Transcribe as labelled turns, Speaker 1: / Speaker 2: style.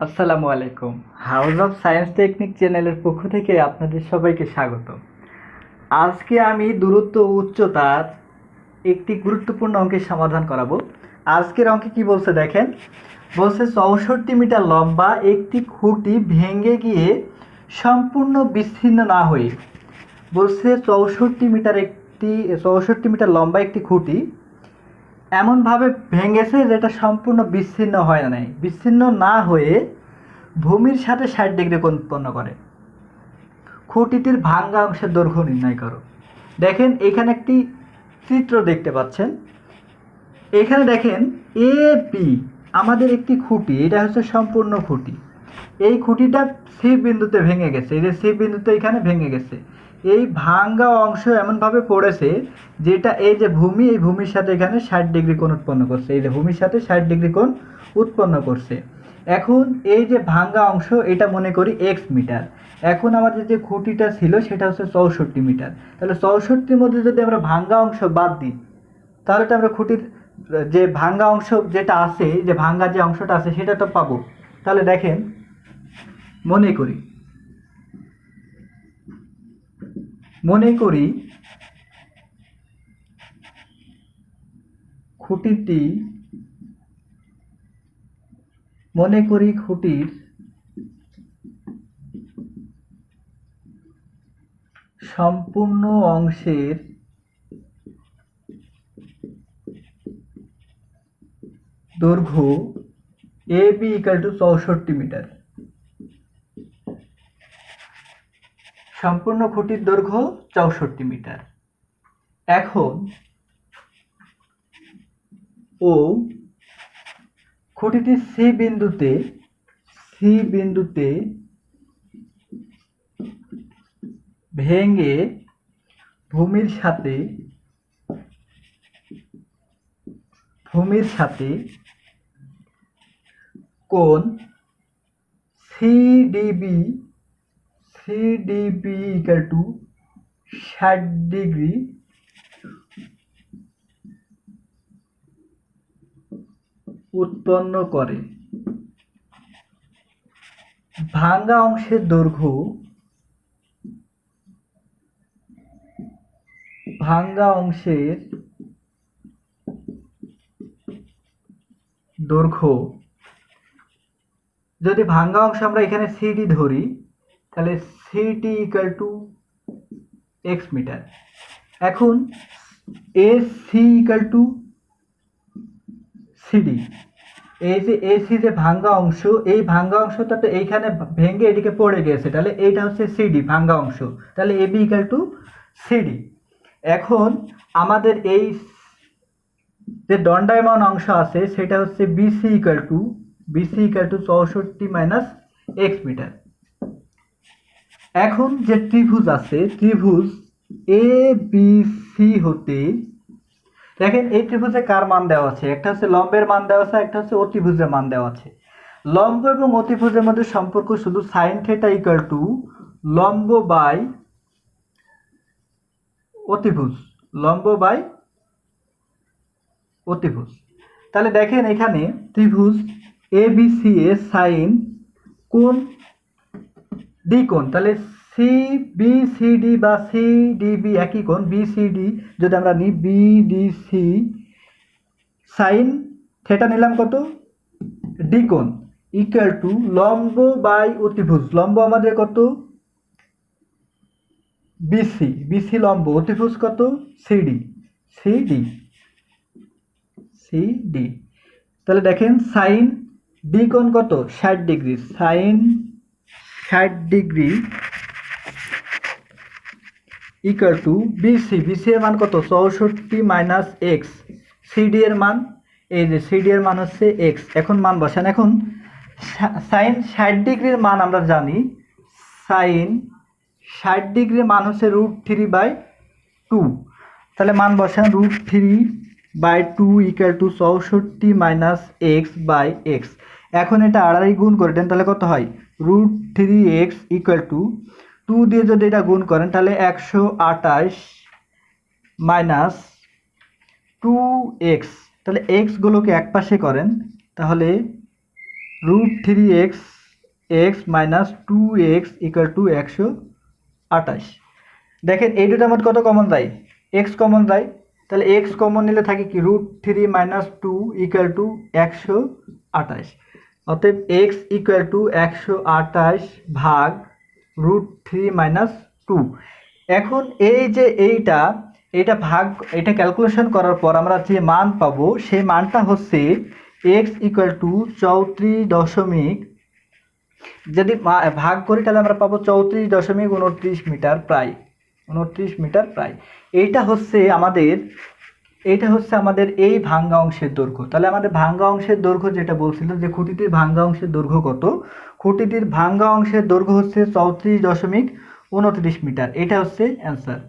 Speaker 1: আসসালামু আলাইকুম। House of science technique চ্যানেলের পক্ষ থেকে আপনাদের সবাইকে স্বাগত। আজকে আমি দূরত্ব উচ্চতার একটি গুরুত্বপূর্ণ অঙ্কের সমাধান করাবো। আজকের অঙ্কে কি বলছে দেখেন? বলছে চৌষট্টি মিটার লম্বা একটি খুঁটি ভেঙে গিয়ে সম্পূর্ণ বিচ্ছিন্ন না হয়ে, বলছে চৌষট্টি মিটার একটি, চৌষট্টি মিটার লম্বা একটি খুঁটি এমনভাবে ভেঙেছে যেটা সম্পূর্ণ বিচ্ছিন্ন হয় নাই। বিচ্ছিন্ন না হয়ে ভূমির সাথে ষাট ডিগ্রি উৎপন্ন করে। খুঁটিটির ভাঙ্গা অংশের দৈর্ঘ্য নির্ণয় করো। দেখেন, এখানে একটি চিত্র দেখতে পাচ্ছেন। এখানে দেখেন, এ, বি, আমাদের একটি খুঁটি, এটা হচ্ছে সম্পূর্ণ খুঁটি। এই খুঁটিটা সি বিন্দুতে ভেঙে গেছে, এই যে সি বিন্দুতে এখানে ভেঙে গেছে। এই ভাঙ্গা অংশ এমনভাবে পড়েছে যেটা এই যে ভূমি, এই ভূমির সাথে এখানে ষাট ডিগ্রি কোণ উৎপন্ন করছে। এই যে ভূমির সাথে ষাট ডিগ্রি কোণ উৎপন্ন করছে। এখন এই যে ভাঙ্গা অংশ, এটা মনে করি এক্স মিটার। এখন আমাদের যে খুঁটিটা ছিল, সেটা হচ্ছে চৌষট্টি মিটার। তাহলে চৌষট্টির মধ্যে যদি আমরা ভাঙ্গা অংশ বাদ দিই, তাহলে তো আমরা খুঁটির, যে ভাঙ্গা অংশ যেটা আছে, যে ভাঙ্গা যে অংশটা আছে, সেটা তো পাবো। তাহলে দেখেন মনে করি। মনে করি খুঁটিটি, মনে করি খুঁটির সম্পূর্ণ অংশের দৈর্ঘ্য এ বি ইকাল টু চৌষট্টি মিটার। সম্পূর্ণ খুঁটির দৈর্ঘ্য চৌষট্টি মিটার। এখন ও খুঁটিটি সি বিন্দুতে সি বিন্দুতে ভেঙে ভূমির সাথে ভূমির সাথে কোণ সিডিবি সিডিবি ইকাল টু ষাট ডিগ্রি উৎপন্ন করে। ভাঙ্গা অংশের দৈর্ঘ্য ভাঙ্গা অংশের দৈর্ঘ্য। যদি ভাঙ্গা অংশ আমরা এখানে সিডি ধরি তাহলে CT equal to X metre এখন A C equal to CD এই যে এসি যে ভাঙ্গা অংশ, এই ভাঙ্গা অংশটা তো এইখানে ভেঙে এদিকে পড়ে গেছে। তাহলে এইটা হচ্ছে সিডি ভাঙ্গা অংশ। তাহলে A B equal to CD এখন আমাদের এই যে দণ্ডায়মান অংশ আছে, সেটা হচ্ছে BC equal to BC equal to চৌষট্টি মাইনাস এক্স মিটার এখন যে ত্রিভুজ আছে, ত্রিভুজ এ বি সি হতে, দেখেন এই ত্রিভুজে কার মান দেওয়া আছে? একটা হচ্ছে লম্বের মান দেওয়া আছে, একটা হচ্ছে অতিভুজের মান দেওয়া আছে। লম্ব এবং অতিভুজের মধ্যে সম্পর্ক শুধু সাইন থেটা ইকাল টু লম্ব বাই অতিভুজ। লম্ব বাই অতিভুজ। তাহলে দেখেন এখানে ত্রিভুজ A B C A sine কোন ডি কোণ, তাহলে সি বি সি ডি বা সি ডি একই কোণ বি সি ডি যদি আমরা নিই B D C sine theta নিলাম কত? ডি কোণ ইকুয়াল টু লম্ব বাই অতিভুজ, লম্ব আমাদের কত? বিসি বিসি লম্ব, অতিভুজ কত? সিডি সিডি সিডি তাহলে দেখেন সাইন ডি কোণ কত? ষাট ডিগ্রি সাইন ষাট degree equal to BC BC এর মান কত? চৌষট্টি মাইনাস এক্স সিডি এর মান, এই যে সিডি এর মান হচ্ছে এক্স এখন মান বসান। এখন সাইন ষাট ডিগ্রির মান আমরা জানি। সাইন ষাট ডিগ্রির মান হচ্ছে রুট থ্রি বাই টু তাহলে মান বসান root three by two equal to চৌষট্টি মাইনাস এক্স বাই এক্স এখন এটা আড়াই গুণ করে দেন, তাহলে কত হয়? Root three X equal to two দিয়ে যদি এটা গুণ করেন, তাহলে একশো আটাশ মাইনাস টু এক্স তাহলে এক্সগুলোকে এক পাশে করেন, তাহলে root three x x minus two x equal to একশো আঠাশ। দেখেন, এই দুটার মধ্যে কত কমন যায়? এক্স কমন যায়, তাহলে এক্স কমন নিলে থাকে কি? Root three minus two equal to একশো আঠাশ। অতএব এক্স ইকুয়াল টু একশো আঠাশ ভাগ রুট থ্রি মাইনাস টু এখন এই যে এইটা এটা ভাগ, এটা ক্যালকুলেশন করার পর আমরা যে মান পাবো, সেই মানটা হচ্ছে এক্স ইকুয়াল টু চৌত্রিশ দশমিক, যদি ভাগ করি তাহলে আমরা পাবো চৌত্রিশ দশমিক উনত্রিশ মিটার প্রায়, উনত্রিশ মিটার প্রায়। এইটা হচ্ছে আমাদের এইটা হচ্ছে আমাদের এই ভাঙ্গা অংশের দৈর্ঘ্য। তাহলে আমাদের ভাঙ্গা অংশের দৈর্ঘ্য যেটা বলছিল যে খুঁটিটির ভাঙ্গা অংশের দৈর্ঘ্য কত? খুঁটিটির ভাঙ্গা অংশের দৈর্ঘ্য হচ্ছে চৌত্রিশ দশমিক উনত্রিশ মিটার। এটা হচ্ছে অ্যান্সার।